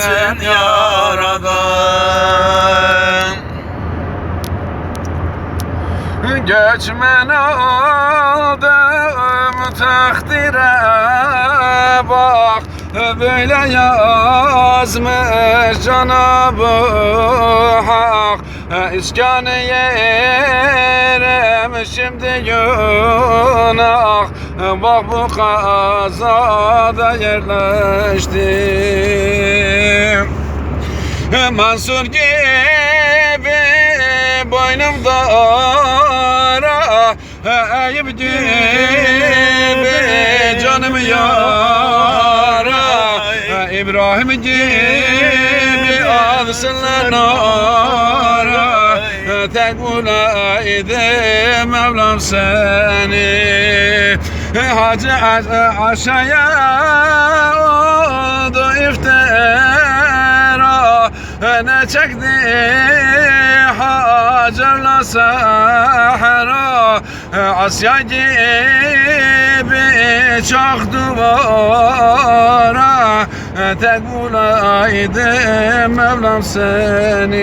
sen yaradan. Göçmen oldum takdire bak. Böyle yazmış Cenab-ı Hak. İskan yerim şimdi günah. Bak bu kazada yerleştim Mansur gibi boynumda ara Eyüp gibi canım yara. İbrahim gibi alsınlar nara. Tek bulaydı Mevlam seni. Hacı aşağıya oldu iftira Ne çekti Hacer'la Sahra Asya gibi çok duvara Tek bulaydı Mevlam seni